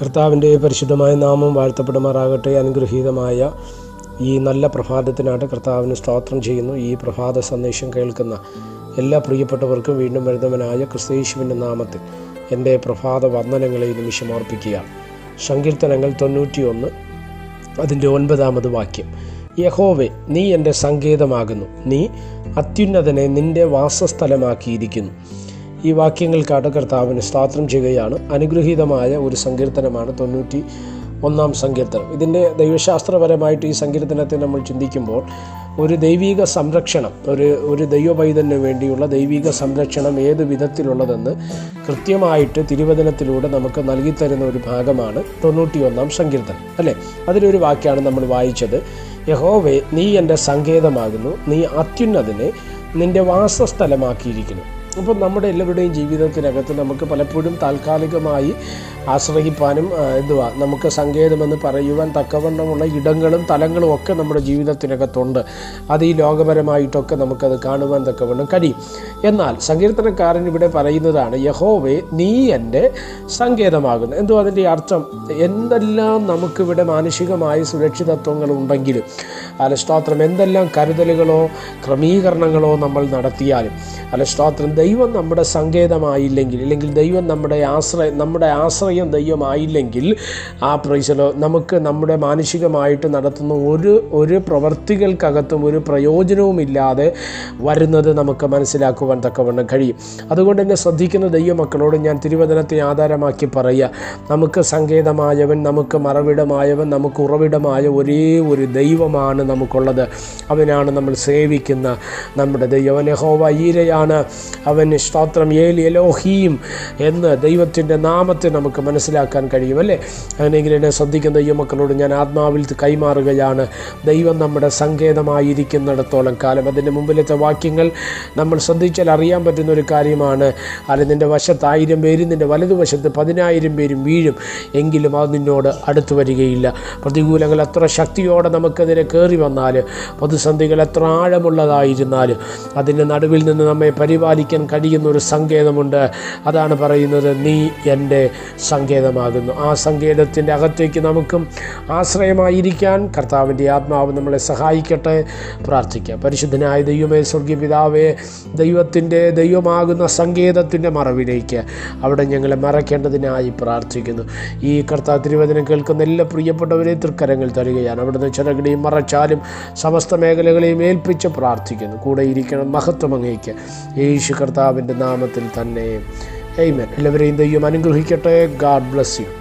കർത്താവിന്റെ പരിശുദ്ധമായ നാമം വാഴ്ത്തപ്പെടുമാറാകട്ടെ. അനുഗ്രഹീതമായ ഈ നല്ല പ്രഭാതത്തിനായിട്ട് കർത്താവിന് സ്തോത്രം ചെയ്യുന്നു. ഈ പ്രഭാത സന്ദേശം കേൾക്കുന്ന എല്ലാ പ്രിയപ്പെട്ടവർക്കും വീണ്ടും വരുന്നവനായ ക്രിസ്തീശുവിന്റെ നാമത്തിൽ എന്റെ പ്രഭാത വന്ദനങ്ങളെ നിമിഷം ഓർപ്പിക്കുക. സങ്കീർത്തനങ്ങൾ തൊണ്ണൂറ്റിയൊന്ന് അതിന്റെ ഒൻപതാമത് വാക്യം. യഹോവെ നീ എന്റെ സങ്കേതമാകുന്നു. നീ അത്യുന്നതനെ നിന്റെ വാസസ്ഥലമാക്കിയിരിക്കുന്നു. ഈ വാക്യങ്ങൾക്കാണ് കർത്താവിന് സ്തോത്രം ചെയ്യുകയാണ്. അനുഗ്രഹീതമായ ഒരു സങ്കീർത്തനമാണ് തൊണ്ണൂറ്റി ഒന്നാം സങ്കീർത്തനം. ഇതിന്റെ ദൈവശാസ്ത്രപരമായിട്ട് ഈ സങ്കീർത്തനത്തെ നമ്മൾ ചിന്തിക്കുമ്പോൾ ഒരു ദൈവിക സംരക്ഷണം ഒരു ഒരു ദൈവവൈദന് വേണ്ടിയുള്ള ദൈവിക സംരക്ഷണം ഏത് വിധത്തിലുള്ളതെന്ന് കൃത്യമായിട്ട് തിരുവചനത്തിലൂടെ നമുക്ക് നൽകിത്തരുന്ന ഒരു ഭാഗമാണ് തൊണ്ണൂറ്റിയൊന്നാം സങ്കീർത്തനം. അല്ലേ? അതിലൊരു വാക്യമാണ് നമ്മൾ വായിച്ചത്. യഹോവേ നീ എന്റെ സങ്കേതമാകുന്നു. നീ അത്യുന്നതിനെ നിന്റെ വാസസ്ഥലമാക്കിയിരിക്കുന്നു. അപ്പോൾ നമ്മുടെ എല്ലാവരുടെയും ജീവിതത്തിനകത്ത് നമുക്ക് പലപ്പോഴും താൽക്കാലികമായി ആശ്രയിപ്പാനും എന്തുവാ നമുക്ക് സങ്കേതമെന്ന് പറയുവാൻ തക്കവണ്ണമുള്ള ഇടങ്ങളും തലങ്ങളും ഒക്കെ നമ്മുടെ ജീവിതത്തിനകത്തുണ്ട്. അത് ഈ ലോകപരമായിട്ടൊക്കെ നമുക്കത് കാണുവാൻ തക്കവണ്ണം കഴിയും. എന്നാൽ സങ്കീർത്തനക്കാരൻ ഇവിടെ പറയുന്നതാണ് യഹോവേ നീ എന്റെ സങ്കേതമാകുന്നു. എന്തോ അതിന്റെ അർത്ഥം? എന്തെല്ലാം നമുക്കിവിടെ മാനസികമായ സുരക്ഷിതത്വങ്ങൾ ഉണ്ടെങ്കിലും അല്ല സ്തോത്രം എന്തെല്ലാം കരുതലുകളോ ക്രമീകരണങ്ങളോ നമ്മൾ നടത്തിയാലും അല്ല സ്തോത്രം ദൈവം നമ്മുടെ സങ്കേതമായില്ലെങ്കിൽ അല്ലെങ്കിൽ ദൈവം നമ്മുടെ ആശ്രയം നമ്മുടെ ആശ്രയം ദൈവമായില്ലെങ്കിൽ ആ പ്രൈസലോ നമുക്ക് നമ്മുടെ മാനസികമായിട്ട് നടത്തുന്ന ഒരു ഒരു പ്രവൃത്തികൾക്കകത്തും ഒരു പ്രയോജനവുമില്ലാതെ വരുന്നത് നമുക്ക് മനസ്സിലാക്കുവാൻ തക്കവണ്ണം കഴിയും. അതുകൊണ്ട് തന്നെ ശ്രദ്ധിക്കുന്ന ദൈവമക്കളോട് ഞാൻ തിരുവചനത്തെ ആധാരമാക്കി പറയുക. നമുക്ക് സങ്കേതമായവൻ നമുക്ക് മറവിടമായവൻ നമുക്ക് ഉറവിടമായ ഒരേ ഒരു ദൈവമാണ് നമുക്കുള്ളത്. അവനാണ് നമ്മൾ സേവിക്കുന്ന നമ്മുടെ ദൈവം. ഹോവ ഈരയാണ്. അവൻ സ്തോത്രം. ഏൽ എലോഹീം എന്ന് ദൈവത്തിന്റെ നാമത്തെ നമുക്ക് മനസ്സിലാക്കാൻ കഴിയും അല്ലേ? അങ്ങനെയെങ്കിൽ എന്നെ ശ്രദ്ധിക്കുന്ന ദൈവമക്കളോട് ഞാൻ ആത്മാവിൽ കൈമാറുകയാണ്. ദൈവം നമ്മുടെ സങ്കേതമായിരിക്കുന്നിടത്തോളം കാലം. അതിന്റെ മുമ്പിലത്തെ വാക്യങ്ങൾ നമ്മൾ ശ്രദ്ധിച്ചാൽ അറിയാൻ പറ്റുന്ന ഒരു കാര്യമാണ്. അല്ല നിന്റെ വശത്ത് ആയിരം പേരും നിന്റെ വലതുവശത്ത് പതിനായിരം പേരും വീഴും എങ്കിലും അത് നിന്നോട് അടുത്തു വരികയില്ല. പ്രതികൂലങ്ങൾ എത്ര ശക്തിയോടെ നമുക്കെതിരെ കയറി വന്നാൽ പ്രതിസന്ധികൾ എത്ര ആഴമുള്ളതായിരുന്നാൽ അതിന്റെ നടുവിൽ നിന്ന് നമ്മെ പരിപാലിക്കാൻ കഴിയുന്ന ഒരു സങ്കേതമുണ്ട്. അതാണ് പറയുന്നത് നീ എന്റെ സങ്കേതമാകുന്നു. ആ സങ്കേതത്തിന്റെ അകത്തേക്ക് നമുക്കും ആശ്രയമായിരിക്കാൻ കർത്താവിന്റെ ആത്മാവ് നമ്മളെ സഹായിക്കട്ടെ. പ്രാർത്ഥിക്കാം. പരിശുദ്ധനായ ദൈവമേ സ്വർഗീയ പിതാവേ ദൈവത്തിന്റെ ദൈവമാകുന്ന സങ്കേതത്തിന്റെ മറവിലേക്ക് അവിടെ ഞങ്ങളെ മറയ്ക്കേണ്ടതിനായി പ്രാർത്ഥിക്കുന്നു. ഈ കർത്താ തിരുവചനം കേൾക്കുന്ന എല്ലാ പ്രിയപ്പെട്ടവരെ തൃക്കരങ്ങൾ തരികയാണ്. അവിടുന്ന് ചിറകിടെയും മറച്ചാലും സമസ്ത മേഖലകളെയും ഏൽപ്പിച്ച് പ്രാർത്ഥിക്കുന്നു. കൂടെ ഇരിക്കണം മഹത്വം അങ്ങേക്ക്. യേശു കർത്താവിന്റെ നാമത്തിൽ തന്നെ. എയ്മൻ എല്ലാവരെയും ദൈവം അനുഗ്രഹിക്കട്ടെ. God bless you